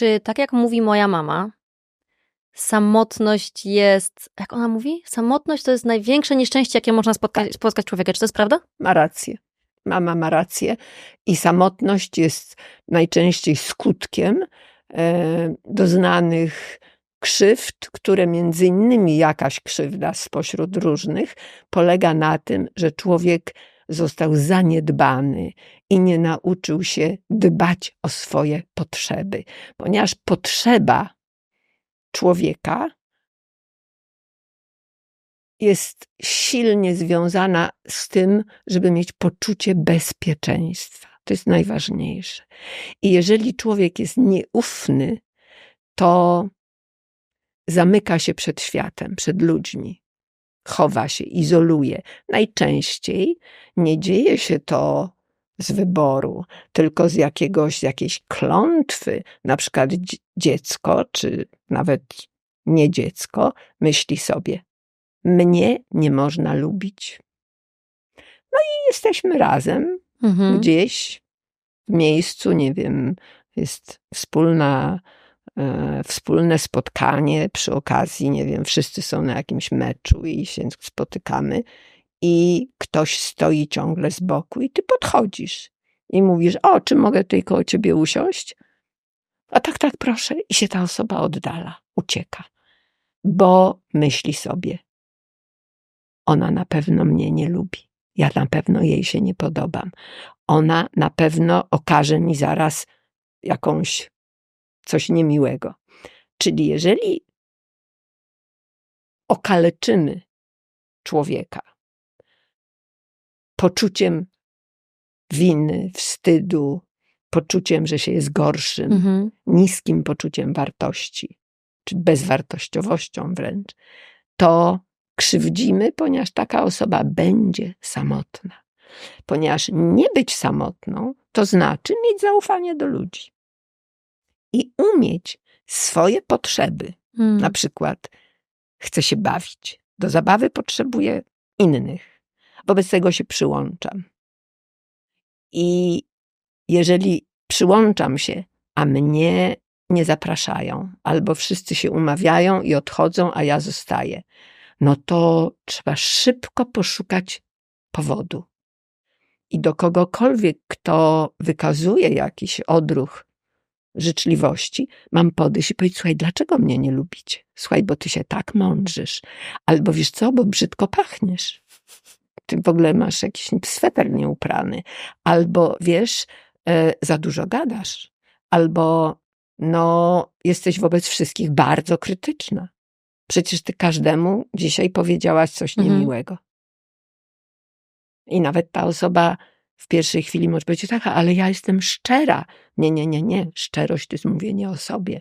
czy tak jak mówi moja mama, samotność jest, jak ona mówi? Samotność to jest największe nieszczęście, jakie można spotkać, spotkać człowieka. Czy to jest prawda? Ma rację. Mama ma rację. I samotność jest najczęściej skutkiem e, doznanych krzywd, które między innymi jakaś krzywda spośród różnych polega na tym, że człowiek został zaniedbany i nie nauczył się dbać o swoje potrzeby, ponieważ potrzeba człowieka jest silnie związana z tym, żeby mieć poczucie bezpieczeństwa. To jest najważniejsze. I jeżeli człowiek jest nieufny, to zamyka się przed światem, przed ludźmi, chowa się, izoluje. Najczęściej nie dzieje się to z wyboru, tylko z jakiegoś, z jakiejś klątwy. Na przykład dziecko, czy nawet nie dziecko, myśli sobie, mnie nie można lubić. No i jesteśmy razem mhm. gdzieś w miejscu, nie wiem, jest wspólna, wspólne spotkanie przy okazji, nie wiem, wszyscy są na jakimś meczu i się spotykamy i ktoś stoi ciągle z boku i ty podchodzisz i mówisz, o, czy mogę tutaj koło ciebie usiąść? A tak, tak, proszę. I się ta osoba oddala, ucieka, bo myśli sobie, ona na pewno mnie nie lubi. Ja na pewno jej się nie podobam. Ona na pewno okaże mi zaraz jakąś coś niemiłego. Czyli jeżeli okaleczymy człowieka poczuciem winy, wstydu, poczuciem, że się jest gorszym, mhm. niskim poczuciem wartości, czy bezwartościowością wręcz, to krzywdzimy, ponieważ taka osoba będzie samotna. Ponieważ nie być samotną, to znaczy mieć zaufanie do ludzi i umieć swoje potrzeby. Hmm. Na przykład chcę się bawić. Do zabawy potrzebuję innych. Wobec tego się przyłączam. I jeżeli przyłączam się, a mnie nie zapraszają, albo wszyscy się umawiają i odchodzą, a ja zostaję, no to trzeba szybko poszukać powodu. I do kogokolwiek, kto wykazuje jakiś odruch życzliwości, mam podejść i powiedzieć, słuchaj, dlaczego mnie nie lubicie? Słuchaj, bo ty się tak mądrzysz. Albo wiesz co, bo brzydko pachniesz. Ty w ogóle masz jakiś sweter nieuprany. Albo wiesz, e, za dużo gadasz. Albo no, jesteś wobec wszystkich bardzo krytyczna. Przecież ty każdemu dzisiaj powiedziałaś coś mhm. niemiłego. I nawet ta osoba w pierwszej chwili może powiedzieć, tak, ale ja jestem szczera. Nie, nie, nie, nie. Szczerość to jest mówienie o sobie.